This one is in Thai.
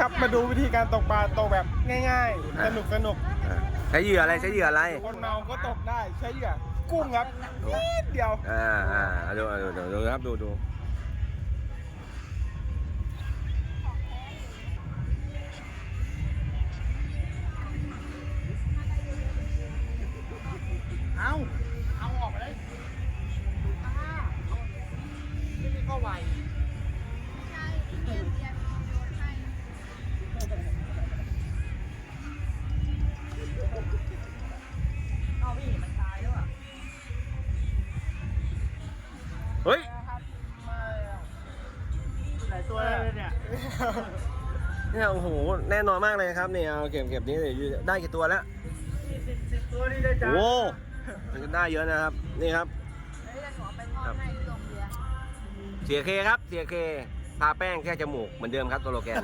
ครับ มาดูวิธีการตกปลาตกแบบง่ายๆอ่าสนุกสนุกอ่าใช้เหยื่ออะไรใช้เหยื่ออะไร คนเมาก็ตกได้ใช้เหยื่อกุ้งครับนิดเดียวอ่าอ่าดูดูดูดูครับดูดูเอาเอาออกไปเลยอ่าไม่มีก็ไว เฮ้ยหลายตัวเลยเนี่ย เนี่ยโอ้โหแน่นอนมากเลยครับเนี่ยเอาเก็บเก็บนี้เลยได้กี่ตัวแล้วสิบสิบตัวนี่ได้จ้าโอ้มันก็ได้เยอะนะครับ นี่ครับเฮ้ยแล้วหนูเอาไปทอดให้ที่โรงเบียร์เสียเคครับเสียเคทาแป้งแค่จมูกเหมือนเดิมครับตัวโลแกน